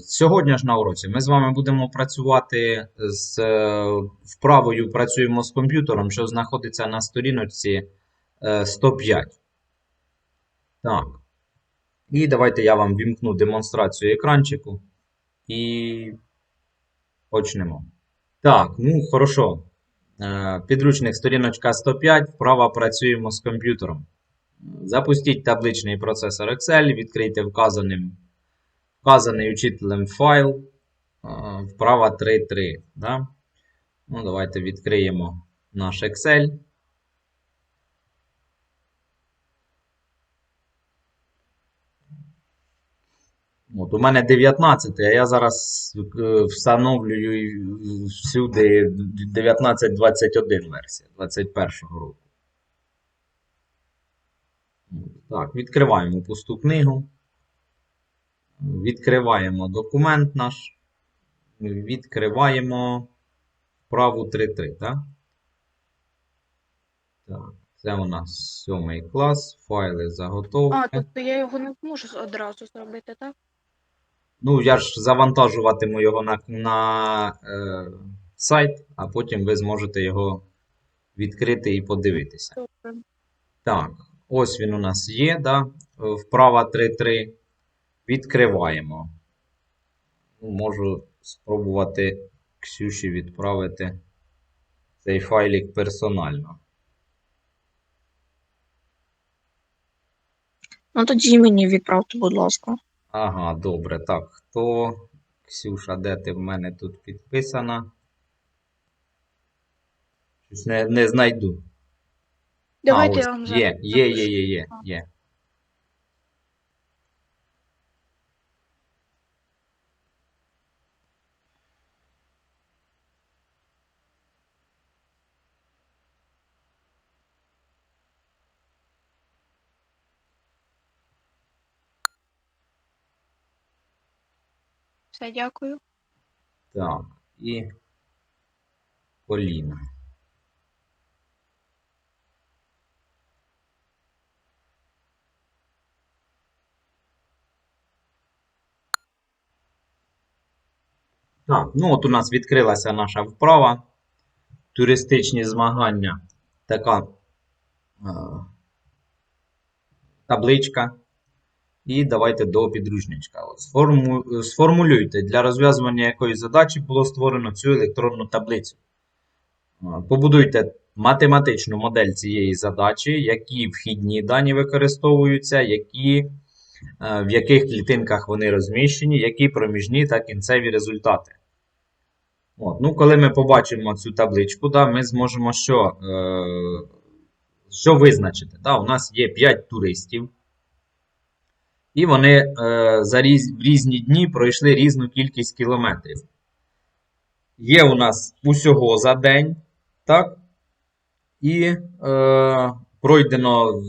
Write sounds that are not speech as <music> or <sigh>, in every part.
Сьогодні ж на уроці ми з вами будемо працювати з е, вправою працюємо з комп'ютером, що знаходиться на сторіночці е, 105. Так. І давайте я вам вімкну демонстрацію екранчику і почнемо. Так, ну хорошо. Е, Підручник сторіночка 105. Вправа працюємо з комп'ютером. Запустіть табличний процесор Excel, відкрийте вказаним, вказаний учителем файл. Вправа 3.3. Да? Ну, давайте відкриємо наш Excel. От у мене 19, а я зараз е, встановлюю всюди 19.21 версія 21 року. Так, відкриваємо пусту книгу. Відкриваємо документ наш. Відкриваємо вправу 3.3, так? Так, це у нас сьомий клас, файли заготовки. А, тобто я його не зможу одразу зробити, так? Ну, я ж завантажуватиму його на, на е, сайт, а потім ви зможете його відкрити і подивитися. Добре. Так, ось він у нас є, да? Вправа 3.3. Відкриваємо. Ну, Можу спробувати Ксюші відправити цей файлик персонально. Ну тоді мені відправте, будь ласка. Ага, добре. Так, хто? Ксюша, де ти в мене тут підписана? Щось не, не знайду. Давайте а, я вам зараз є, є, є, є, є, А. є. Все, дякую. Так, і Поліна. Так, ну от у нас відкрилася наша вправа. Туристичні змагання. Така е, табличка. І давайте до підручничка. Сформулюйте, для розв'язування якої задачі було створено цю електронну таблицю. Побудуйте математичну модель цієї задачі, які вхідні дані використовуються, які, е, в яких клітинках вони розміщені, які проміжні та кінцеві результати. От, ну, коли ми побачимо цю табличку, да, ми зможемо що, е, що визначити. Да? У нас є 5 туристів. І вони е, за різ, в різні дні пройшли різну кількість кілометрів. Є у нас усього за день, так? І е, пройдено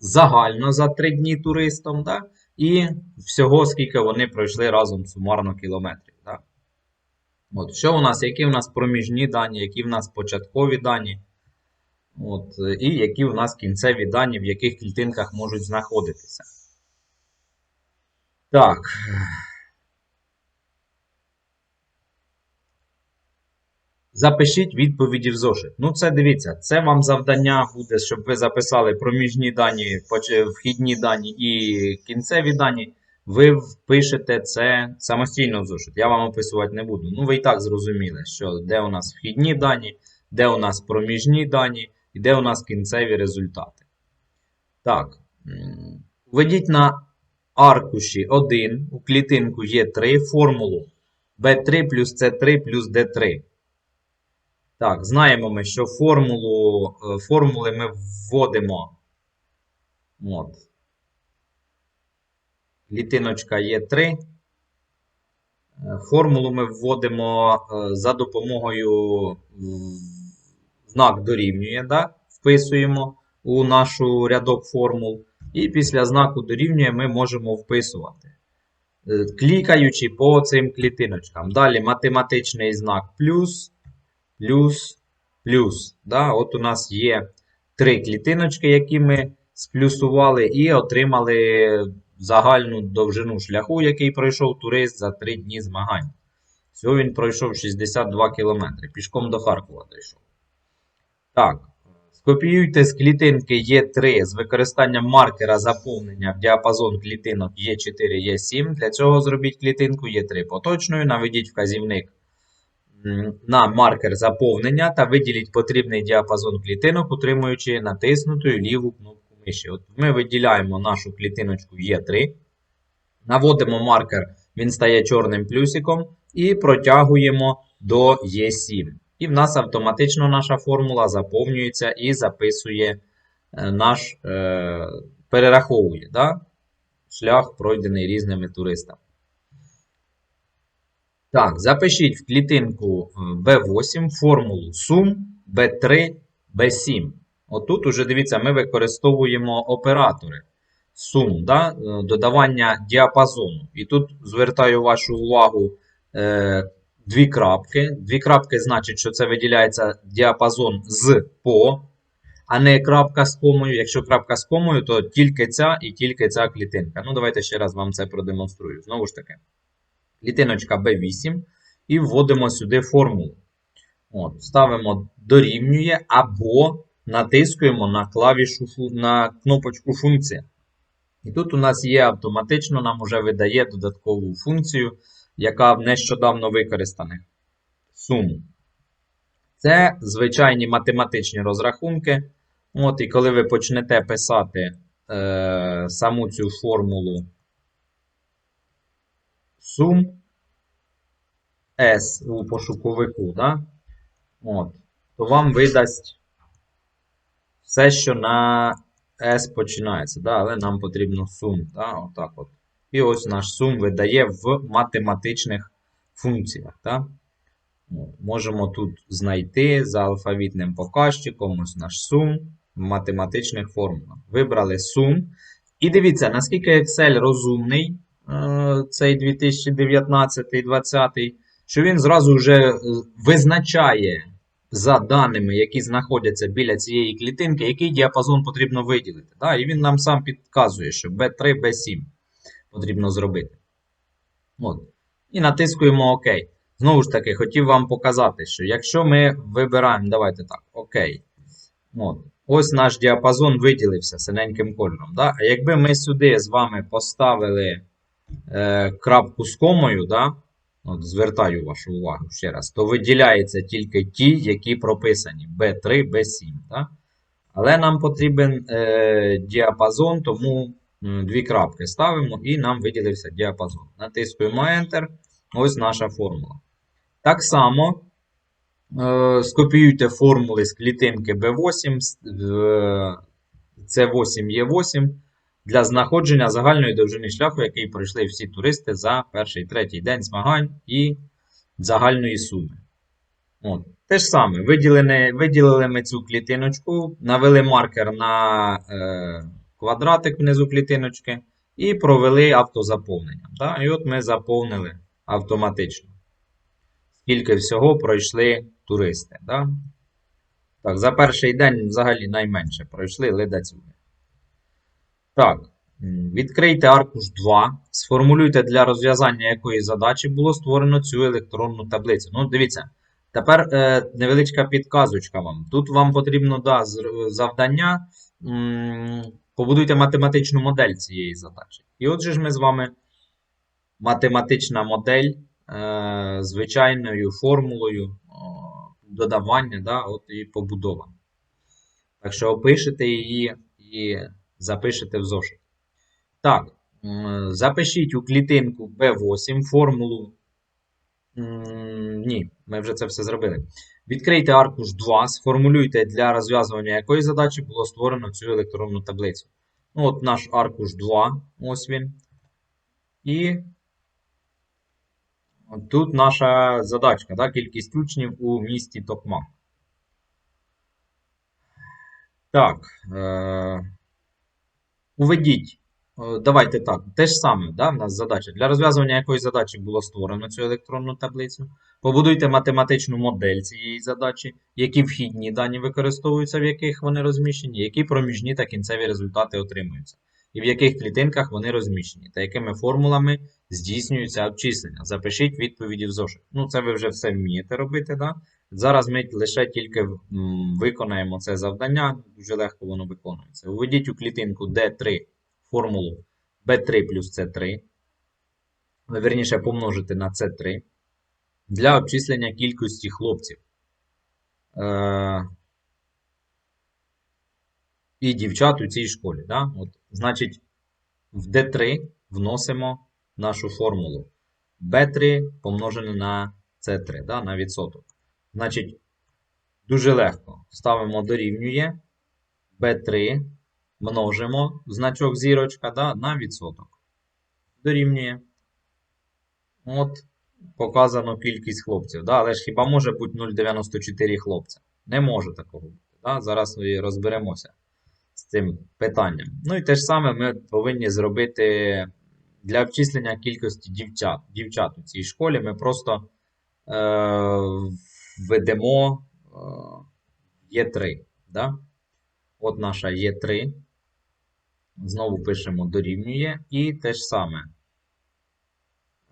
загально за 3 дні туристом, так? І всього, скільки вони пройшли разом сумарно кілометрів. Так? От, що у нас, які у нас проміжні дані, які в нас початкові дані, от, і які у нас кінцеві дані, в яких клітинках можуть знаходитися. Так. Запишіть відповіді в зошит. Ну, це дивіться, це вам завдання буде, щоб ви записали проміжні дані, вхідні дані і кінцеві дані. Ви впишете це самостійно в зошит. Я вам описувати не буду. Ну, ви і так зрозуміли, що де у нас вхідні дані, де у нас проміжні дані і де у нас кінцеві результати. Так. Введіть на аркуші 1 у клітинку Є3 формулу B3 плюс C3 плюс D3. Так, знаємо ми, що формулу, е, формули ми вводимо. От. Клітиночка Є3. Е, Формулу ми вводимо е, за допомогою знак дорівнює, да? вписуємо у нашу рядок формул. І після знаку дорівнює ми можемо вписувати. Е, Клікаючи по цим клітиночкам. Далі математичний знак плюс, плюс, плюс. Да? От у нас є три клітиночки, які ми сплюсували, і отримали загальну довжину шляху, який пройшов турист за 3 дні змагань. Всього він пройшов 62 кілометри. Пішком до Харкова дійшов. Так. Скопіюйте з клітинки Е3 з використанням маркера заповнення в діапазон клітинок Е4, Е7. Для цього зробіть клітинку Е3 поточною, наведіть вказівник на маркер заповнення та виділіть потрібний діапазон клітинок, утримуючи натиснутою ліву кнопку миші. От ми виділяємо нашу клітиночку Е3, наводимо маркер, він стає чорним плюсиком, і протягуємо до Е7. І в нас автоматично наша формула заповнюється і записує е, наш, е, перераховує да? шлях, пройдений різними туристами. Так, запишіть в клітинку е, B8 формулу сум B3, B7. Отут уже дивіться, ми використовуємо оператори сум, да? е, додавання діапазону. І тут звертаю вашу увагу е, дві крапки. Дві крапки значить, що це виділяється діапазон з по, а не крапка з комою. Якщо крапка з комою, то тільки ця і тільки ця клітинка. Ну, давайте ще раз вам це продемонструю. Знову ж таки, клітиночка B8 і вводимо сюди формулу. От, ставимо дорівнює або натискуємо на клавішу на кнопочку функція. І тут у нас є автоматично, нам вже видає додаткову функцію, яка нещодавно використаних сум. Це звичайні математичні розрахунки. От, і коли ви почнете писати е, саму цю формулу сум S у пошуковику, да? От, то вам видасть все, що на S починається, да? але нам потрібно сум. Да? Отак от. І ось наш сум видає в математичних функціях. Да? Можемо тут знайти за алфавітним показчиком ось наш сум в математичних формулах. Вибрали сум. І дивіться, наскільки Excel розумний, е, цей 2019-2020, що він зразу вже е, визначає за даними, які знаходяться біля цієї клітинки, який діапазон потрібно виділити. Да? І він нам сам підказує, що B3, B7 потрібно зробити. От. І натискуємо ОК. Знову ж таки, хотів вам показати, що якщо ми вибираємо, давайте так, ОК. От. Ось наш діапазон виділився синеньким кольором. Да? А якби ми сюди з вами поставили е, крапку з комою, да? От, звертаю вашу увагу ще раз, то виділяються тільки ті, які прописані B3, B7. Да? Але нам потрібен е, діапазон, тому дві крапки ставимо і нам виділився діапазон. Натискуємо Enter. Ось наша формула. Так само е, скопіюйте формули з клітинки B8, з- в- C8 Е8 для знаходження загальної довжини шляху, який пройшли всі туристи за перший третій день змагань і загальної суми. От. Те ж саме, виділили, виділили ми цю клітиночку, навели маркер на е, квадратик внизу клітиночки і провели автозаповнення. Да? І от ми заповнили автоматично. Скільки всього пройшли туристи. Да? Так, за перший день взагалі найменше пройшли ледацюги. Так, відкрийте аркуш 2. Сформулюйте для розв'язання якої задачі було створено цю електронну таблицю. Ну, дивіться, тепер е, невеличка підказочка вам. Тут вам потрібно да, завдання. м, Побудуйте математичну модель цієї задачі. І отже ж ми з вами математична модель е, звичайною формулою о, додавання, да, от і побудована. Так що опишете її і запишете в зошит. Так, запишіть у клітинку B8 формулу. Ні, ми вже це все зробили. Відкрийте аркуш 2, сформулюйте для розв'язування якої задачі було створено цю електронну таблицю. Ну, от наш аркуш 2, ось він. І тут наша задачка, да, кількість учнів у місті Токмак. Так. Е- уведіть. е, Давайте так, те ж саме, да, в нас задача. Для розв'язування якої задачі було створено цю електронну таблицю. Побудуйте математичну модель цієї задачі, які вхідні дані використовуються, в яких вони розміщені, які проміжні та кінцеві результати отримуються. і в яких клітинках вони розміщені, та якими формулами здійснюється обчислення. Запишіть відповіді в зошит. Ну, це ви вже все вмієте робити, да? Зараз ми лише тільки виконаємо це завдання, дуже легко воно виконується. Введіть у клітинку D3 формулу B3 плюс C3. Верніше, помножити на C3 для обчислення кількості хлопців. Е- і дівчат у цій школі. Да? От, значить, в D3 вносимо нашу формулу. B3 помножене на C3, да? на відсоток. Значить, дуже легко. Ставимо дорівнює B3 множимо значок зірочка да, на відсоток. Дорівнює. От, показано кількість хлопців. Да? Але ж хіба може бути 0,94 хлопця? Не може такого бути. Да? Зараз ми розберемося з цим питанням. Ну і те ж саме ми повинні зробити для обчислення кількості дівчат. Дівчат у цій школі ми просто е, введемо е, Є3. Да? От наша Є3. Знову пишемо дорівнює. І те ж саме.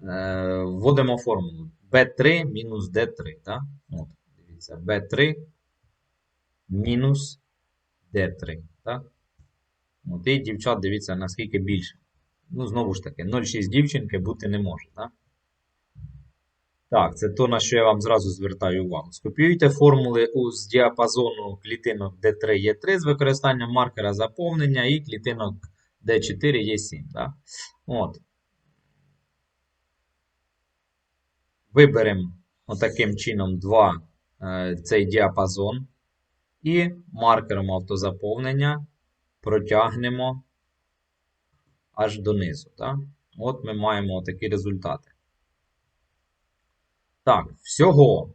Е, вводимо формулу B3 мінус D3. Да? От, дивіться, B3 мінус D3. Так? От, і дівчат, дивіться, наскільки більше. Ну, знову ж таки, 0,6 дівчинки бути не може. Так? Так, це то, на що я вам зразу звертаю увагу. Скопіюйте формули з діапазону клітинок D3 Є3 з використанням маркера заповнення і клітинок D4 Є7. Так? От. Виберемо отаким чином два, е, цей діапазон. І маркером автозаповнення протягнемо аж донизу. Так? От ми маємо такі результати. Так, всього.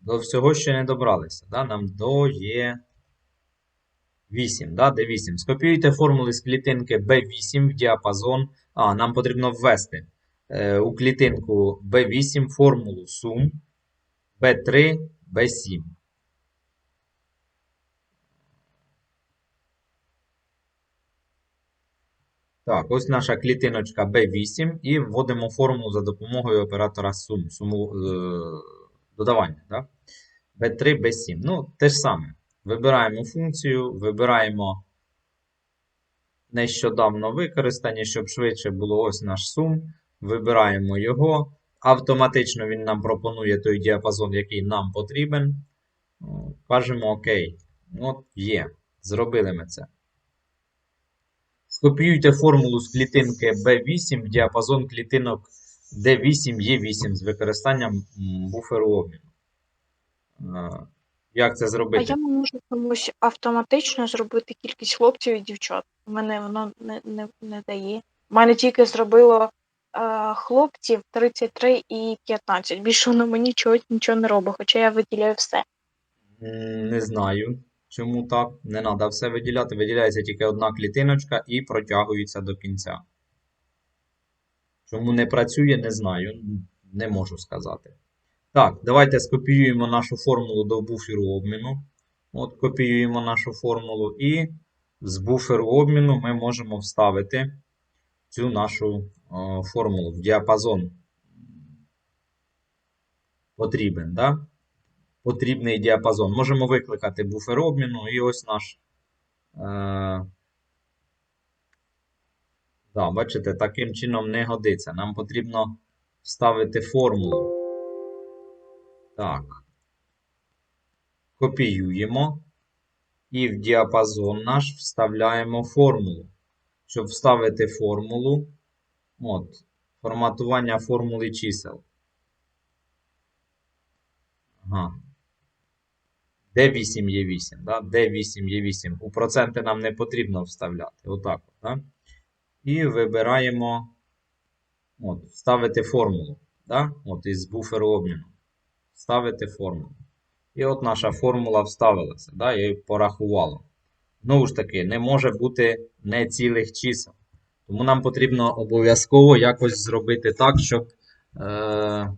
До всього ще не добралися. Да? Нам до є 8. Да? Де 8. Скопіюйте формули з клітинки B8 в діапазон. А, нам потрібно ввести е, у клітинку B8 формулу сум B3, B7. Так, ось наша клітиночка B8 і вводимо формулу за допомогою оператора сум, суму, е, додавання. Да? B3, B7. Ну, те ж саме. Вибираємо функцію, вибираємо нещодавно використані, щоб швидше було ось наш сум. Вибираємо його. Автоматично він нам пропонує той діапазон, який нам потрібен. Кажемо ОК. От є. Зробили ми це. Скопіюйте формулу з клітинки B8 в діапазон клітинок D8 Є8 з використанням буферу обміну. Е, Як це зробити? А я можу комусь автоматично зробити кількість хлопців і дівчат. У мене воно не, не, не дає. У мене тільки зробило е, хлопців 33 і 15. Більше воно мені чогось нічого не робить, хоча я виділяю все. Не знаю, чому так. Не треба все виділяти. Виділяється тільки одна клітиночка і протягується до кінця. Чому не працює, не знаю. Не можу сказати. Так, давайте скопіюємо нашу формулу до буферу обміну. От, копіюємо нашу формулу, і з буферу обміну ми можемо вставити цю нашу е, формулу в діапазон. Потрібен, да? Потрібний діапазон. Можемо викликати буфер обміну, і ось наш. Е, да, бачите, таким чином не годиться. Нам потрібно вставити формулу. Так. Копіюємо. І в діапазон наш вставляємо формулу. Щоб вставити формулу, от, форматування формули чисел. Ага. D8 є 8, да? D8 є 8. У проценти нам не потрібно вставляти. Отак. от, Да? І вибираємо от, вставити формулу. Да? От із буферу обміну. Вставити формулу. І от наша формула вставилася. Да? І порахувало. Знову ж таки, не може бути нецілих чисел. Тому нам потрібно обов'язково якось зробити так, щоб е,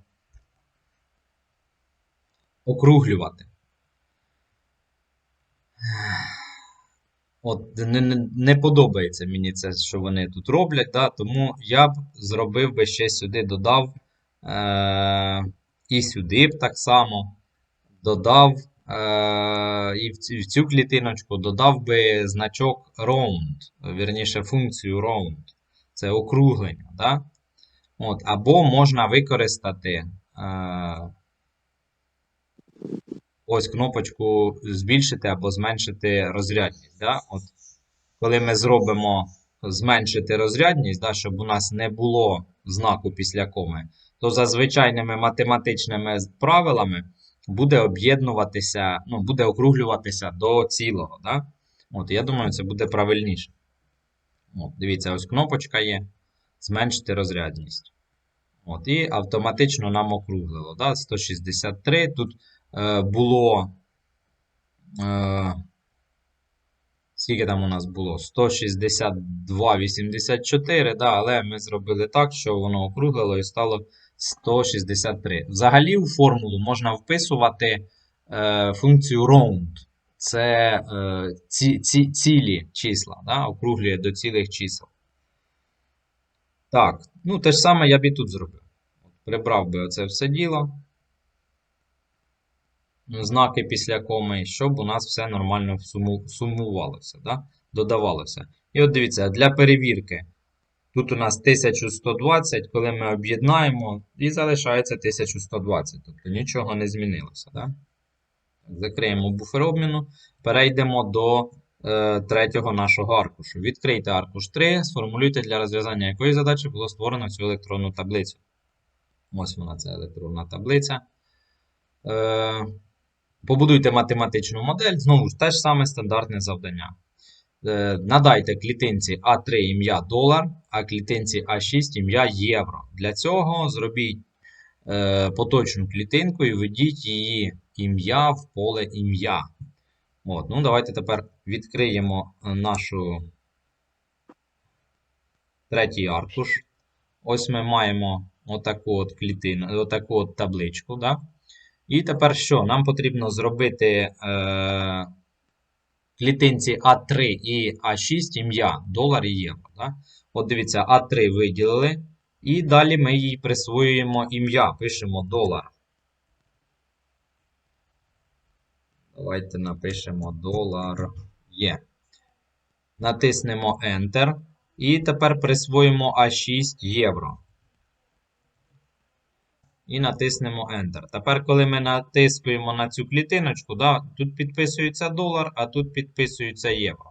округлювати. От не, не, не подобається мені це, що вони тут роблять, да, тому я б зробив би ще сюди додав е, і сюди б так само додав е, і в, цю- в цю клітиночку додав би значок round, вірніше функцію round. Це округлення. Да? От, або можна використати е, ось кнопочку збільшити або зменшити розрядність. Да? От, коли ми зробимо зменшити розрядність, да, щоб у нас не було знаку після коми, то за звичайними математичними правилами буде об'єднуватися, ну, буде округлюватися до цілого. Да? От, я думаю, це буде правильніше. От, дивіться, ось кнопочка є. Зменшити розрядність. От, і автоматично нам округлило. Да? 163. Тут було. Е, скільки там у нас було? 162,84, да, але ми зробили так, що воно округлило і стало 163. Взагалі у формулу можна вписувати е, функцію round. Це е, ці, ці, цілі числа, да, округлює до цілих чисел. Так, ну те ж саме я б і тут зробив. Прибрав би оце все діло. Знаки після коми, щоб у нас все нормально сумувалося, да? додавалося. І от дивіться, для перевірки. Тут у нас 1120, коли ми об'єднаємо, і залишається 1120. Тобто нічого не змінилося. Да? Закриємо буфер обміну. Перейдемо до е, третього нашого аркушу. Відкрийте аркуш 3, сформулюйте для розв'язання якої задачі було створено цю електронну таблицю. Ось вона, ця електронна таблиця. Е, побудуйте математичну модель. Знову ж те ж саме стандартне завдання. Е, надайте клітинці А3 ім'я долар, а клітинці А6 ім'я євро. Для цього зробіть е, поточну клітинку і введіть її ім'я в поле ім'я. Ну, давайте тепер відкриємо е, нашу третій аркуш. Ось ми маємо отаку от клітину, отаку от табличку. Да? І тепер що? Нам потрібно зробити е, клітинці А3 і А6 ім'я, долар і євро. Да? От дивіться, А3 виділили. І далі ми їй присвоюємо ім'я, пишемо долар. Давайте напишемо долар є. Натиснемо Enter. І тепер присвоїмо А6 євро. І натиснемо Enter. Тепер, коли ми натискуємо на цю клітиночку, да, тут підписується долар, а тут підписується євро.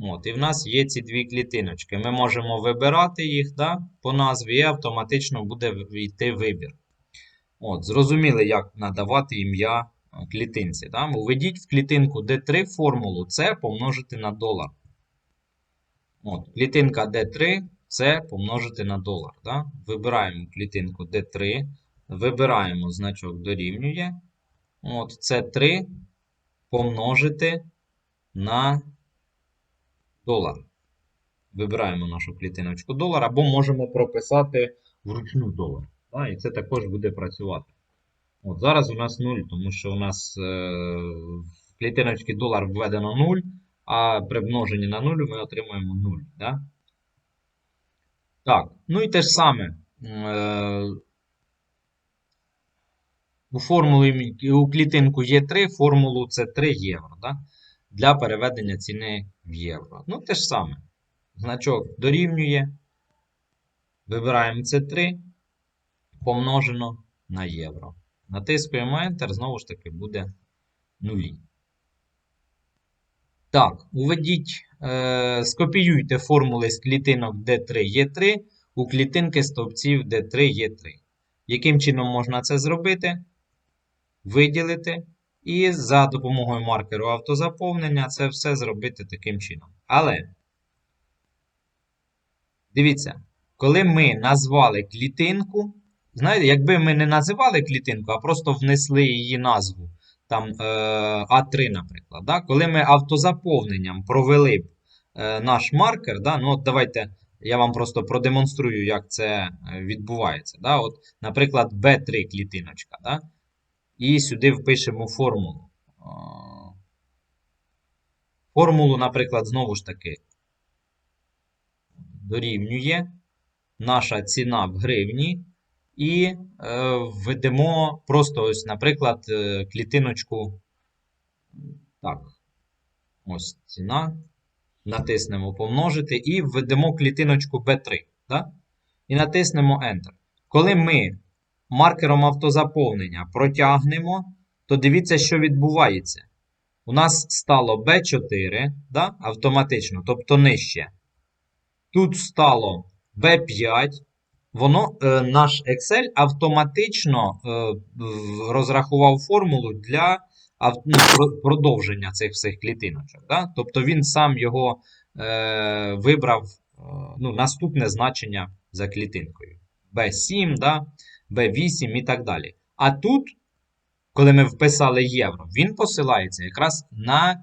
От, і в нас є ці дві клітиночки. Ми можемо вибирати їх да, по назві, і автоматично буде йти вибір. От, зрозуміли, як надавати ім'я е, клітинці. Да? Введіть в клітинку D3 формулу С помножити на долар. От, клітинка D3 це помножити на долар. Да? Вибираємо клітинку D3, вибираємо значок дорівнює. От, це 3 помножити на долар. Вибираємо нашу клітиночку долар, або можемо прописати вручну долар. Да? І це також буде працювати. От Зараз у нас 0, тому що у нас е, в клітиночці долар введено 0, а при множенні на 0 ми отримуємо 0. Да? Так, ну і те ж саме. Е, у формулі у клітинку є 3, формулу це 3 євро. Да? Для переведення ціни в євро. Ну, те ж саме. Значок дорівнює. Вибираємо це 3 помножено на євро. Натискуємо Enter, знову ж таки буде нулі. Так, уведіть, е, скопіюйте формули з клітинок D3 Є3 у клітинки стовпців D3 Є3. Яким чином можна це зробити? Виділити. І за допомогою маркеру автозаповнення це все зробити таким чином. Але, дивіться, коли ми назвали клітинку, знаєте, якби ми не називали клітинку, а просто внесли її назву, там е, А3, наприклад, да? коли ми автозаповненням провели б е, наш маркер, да? ну от давайте я вам просто продемонструю, як це е, відбувається. Да? От, наприклад, B3 клітиночка. Да? І сюди впишемо формулу. Формулу, наприклад, знову ж таки, дорівнює наша ціна в гривні, і е, введемо просто ось, наприклад, е, клітиночку. Так, ось ціна. Натиснемо помножити і введемо клітиночку B3. Да? І натиснемо Enter. Коли ми маркером автозаповнення протягнемо, то дивіться, що відбувається. У нас стало B4 да, автоматично, тобто нижче. Тут стало B5. Воно, е, наш Excel автоматично е, розрахував формулу для ну, продовження цих всіх клітиночок. Да? Тобто він сам його е, вибрав е, ну, наступне значення за клітинкою. B7, да? B8 і так далі. А тут, коли ми вписали євро, він посилається якраз на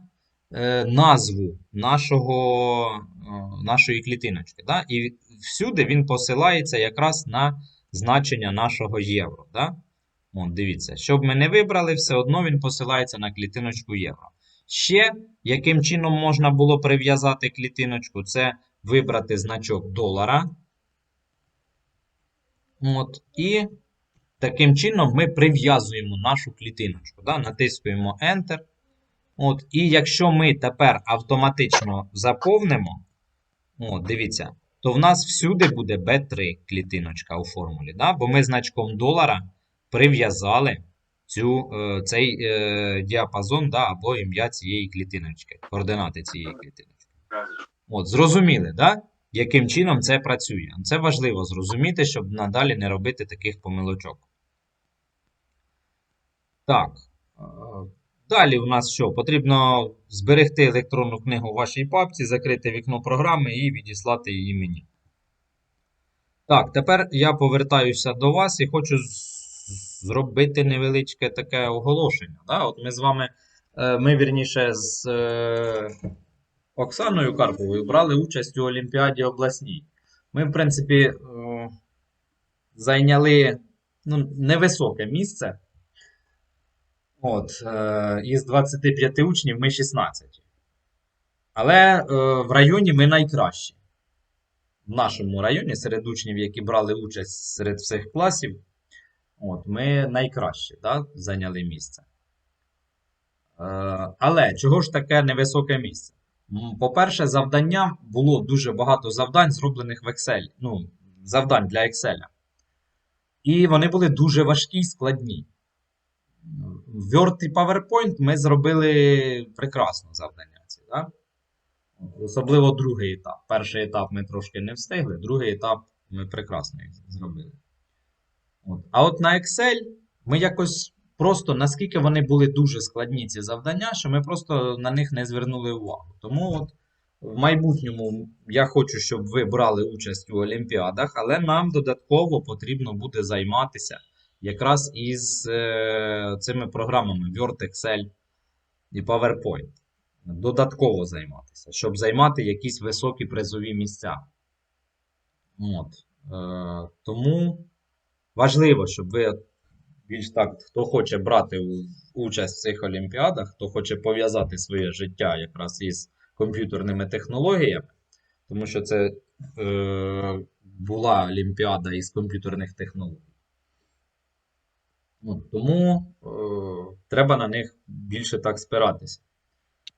е, назву нашого, е, нашої клітиночки. Да? І всюди він посилається якраз на значення нашого євро. Да? От, дивіться, щоб ми не вибрали, все одно він посилається на клітиночку євро. Ще, яким чином можна було прив'язати клітиночку, це вибрати значок долара. От, і таким чином ми прив'язуємо нашу клітиночку. Да? Натискуємо Enter. От, і якщо ми тепер автоматично заповнимо, от, дивіться, то в нас всюди буде B3 клітиночка у формулі. Да? Бо ми значком долара прив'язали цю, е, цей е, діапазон да, або ім'я цієї клітиночки, координати цієї клітиночки. От, зрозуміли, да? яким чином це працює. Це важливо зрозуміти, щоб надалі не робити таких помилочок. Так. е, Далі у нас що? Потрібно зберегти електронну книгу у вашій папці, закрити вікно програми і відіслати її мені. Так, тепер я повертаюся до вас і хочу зробити невеличке таке оголошення. Да? От ми з вами, е, ми вірніше з е, Оксаною Карповою брали участь у Олімпіаді обласній. Ми, в принципі, е, зайняли ну, невисоке місце. От, е, із 25 учнів ми 16. Але е, в районі ми найкращі. В нашому районі серед учнів, які брали участь серед всіх класів, от, ми найкращі да, зайняли місце. Е, але чого ж таке невисоке місце? По-перше, завдання було дуже багато завдань, зроблених в Excel. Ну, завдань для Excel. І вони були дуже важкі і складні. В Word і PowerPoint ми зробили прекрасно завдання ці, да? Особливо другий етап. Перший етап ми трошки не встигли, другий етап ми прекрасно зробили. От. А от на Excel ми якось просто, наскільки вони були дуже складні, ці завдання, що ми просто на них не звернули увагу. Тому от в майбутньому я хочу, щоб ви брали участь у Олімпіадах, але нам додатково потрібно буде займатися якраз із е, цими програмами Word, Excel і PowerPoint. Додатково займатися, щоб займати якісь високі призові місця. От. Е, тому важливо, щоб ви більш так, хто хоче брати участь в цих олімпіадах, хто хоче пов'язати своє життя якраз із комп'ютерними технологіями, тому що це е, була олімпіада із комп'ютерних технологій. От, тому е, треба на них більше так спиратися.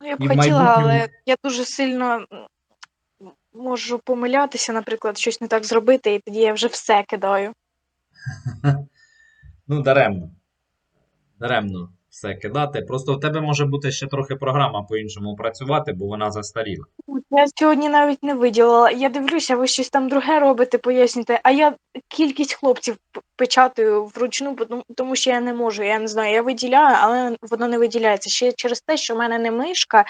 Ну, я б І в хотіла, майбутньому- але я дуже сильно можу помилятися, наприклад, щось не так зробити, і тоді я вже все кидаю. <laughs> Ну, даремно. Даремно все кидати. Просто в тебе може бути ще трохи програма по-іншому працювати, бо вона застаріла. Я сьогодні навіть не виділила. Я дивлюся, ви щось там друге робите, пояснюєте, а я кількість хлопців печатаю вручну, тому- що я не можу. Я не знаю, я виділяю, але воно не виділяється. Ще через те, що в мене не мишка,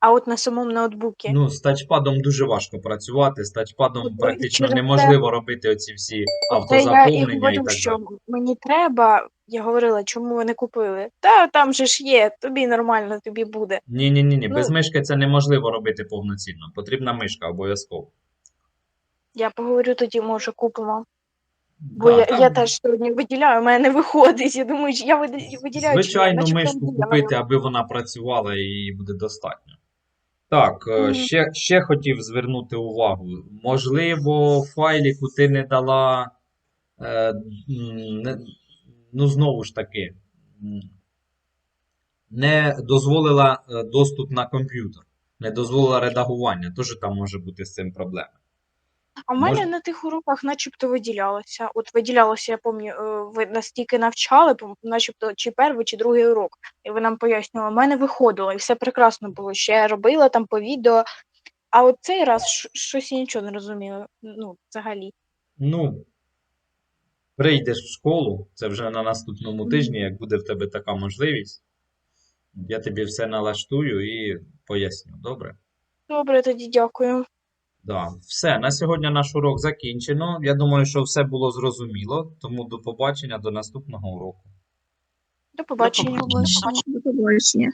а от на самому ноутбуці. Ну, з тачпадом дуже важко працювати, з тачпадом От, практично неможливо робити оці всі Це я і автозаповнення і так що мені треба. Я говорила, чому ви не купили? Та там же ж є, тобі нормально, тобі буде. Ні, ні, ні, ні. Без Ну- мишки це неможливо робити повноцінно. Потрібна мишка обов'язково. Я поговорю тоді, може, купимо. Бо Да, я, так, я теж сьогодні виділяю, у мене не виходить. Я думаю, що я виділяю. чи ні, Звичайно, наче мишку там купити, аби вона працювала і її буде достатньо. Так, е, Мгм. ще, ще хотів звернути увагу. Можливо, файліку ти не дала, е, м, не, ну, знову ж таки, не дозволила е, доступ на комп'ютер, не дозволила редагування. Теж там може бути з цим проблема. А в мене Мож- на тих уроках начебто виділялося. От виділялося, я пам'ятаю, ви настільки навчали, начебто чи перший, чи другий урок. І ви нам пояснювали, в мене виходило, і все прекрасно було. Ще я робила там по відео. А от цей раз щось я нічого не розуміла. Ну, взагалі. Ну, прийдеш в школу, це вже на наступному тижні, як буде в тебе така можливість, я тобі все налаштую і поясню. Добре? Добре, тоді дякую. Да. Все, на сьогодні наш урок закінчено. Я думаю, що все було зрозуміло, тому до побачення, до наступного уроку. До побачення. До побачення.